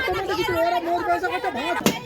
তোমাদের কিছু ওরা মোর পয়সা কত ভাঙা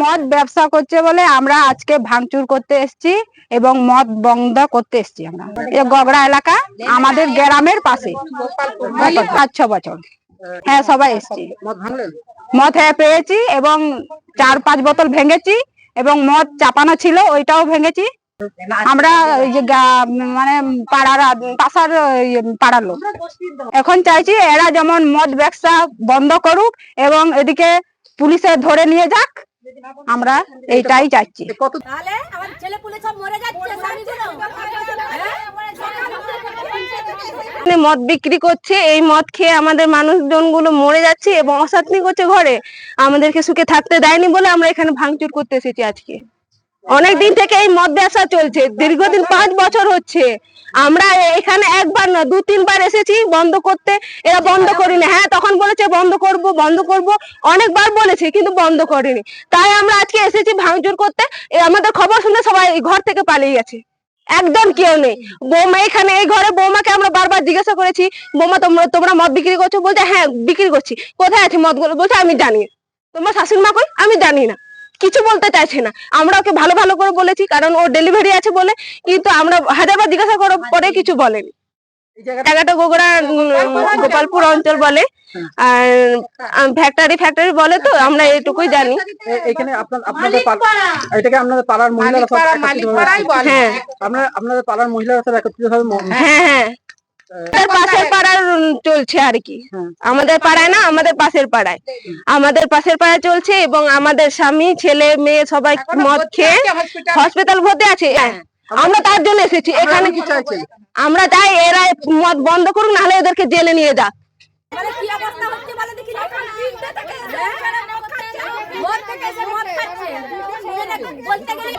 মদ ব্যবসা করছে বলে আমরা আজকে ভাঙচুর করতে এসেছি এবং মদ বন্ধ করতে এসেছি আমরা। গগড়া এলাকা, আমাদের গ্রামের পাশে। পাঁচ, ছ বছর। হ্যাঁ সবাই এসেছি। মদ হ্যাঁ পেয়েছি এবং চার, পাঁচ বোতল ভেঙেছি এবং মদ চাপানো ছিল, ওইটাও ভেঙেছি। আমরা ওই যে মানে পাড়ার পাশার পাড়ার লোক। এখন চাইছি এরা যেমন মদ ব্যবসা বন্ধ করুক এবং এদিকে পুলিশে ধরে নিয়ে যাক আমরা এইটাই চাইছি। তাহলে আমার ছেলে পুলে সব মরে যাচ্ছে স্বামীগুলো? এখানে মদ বিক্রি করছে এই মদ খেয়ে আমাদের মানুষজনগুলো মরে যাচ্ছে এবং অশান্তি করছে ঘরে। আমাদেরকে সুখে থাকতে দেয়নি বলে আমরা এখানে ভাঙচুর করতে এসেছি আজকে। অনেক দিন থেকে এই মদ ব্যবসা চলছে। দীর্ঘদিন পাঁচ বছর হচ্ছে। আমরা এখানে একবার না, দু, তিনবার এসেছি বন্ধ করতে। এরা বন্ধ করিনি। হ্যাঁ তখন বলেছে বন্ধ করব বন্ধ করব। অনেকবার বলেছে, কিন্তু বন্ধ করেনি। তাই আমরা আজকে এসেছি ভাঙচুর করতে। আমাদের খবর শুনে সবাই ঘর থেকে পালিয়ে গেছে। একদম কেউ নেই। বৌমা এখানে, এই ঘরে বৌমাকে আমরা বারবার জিজ্ঞাসা করেছি, বৌমা, তোমরা তোমরা মদ বিক্রি করছ? বলছে হ্যাঁ বিক্রি করছি। কোথায় আছে মদগুলো বলছে, আমি জানি। তোমার শাশুড়ি মা কই? আমি জানি না। কিছু বলতে চাইছে না। আমরা ওকে ভালো ভালো করে বলেছি কারণ ও ডেলিভারি আছে বলে কিন্তু আমরা হাজারবার জিজ্ঞাসা করার পরে কিছু বলেনি। এই জায়গাটা গোগড়া গোপালপুর অঞ্চল বলে আর ফ্যাক্টরি ফ্যাক্টরি বলে তো আমরা এটুকুই জানি। এখানে আপনাদের এটাকে আপনাদের পাড়ার মহিলারা সব হয়ে। হ্যাঁ আপনার আপনাদের পাড়ার মহিলারা সব একত্রিত ভাবে হ্যাঁ হ্যাঁ। পাশের পাড়ার চলছে আর কি আমাদের পাড়ায় না আমাদের পাশের পাড়ায় আমাদের পাশের পাড়ায় চলছে এবং আমাদের স্বামী ছেলে মেয়ে সবাই মদ খেয়ে হসপিটাল ভর্তি আছে হ্যাঁ। আমরা তার জন্য এসেছি এখানে কি চাইছেন আমরা চাই এরা মদ বন্ধ করুক নাহলে এদেরকে জেলে নিয়ে যাক মানে। বলতে গেলে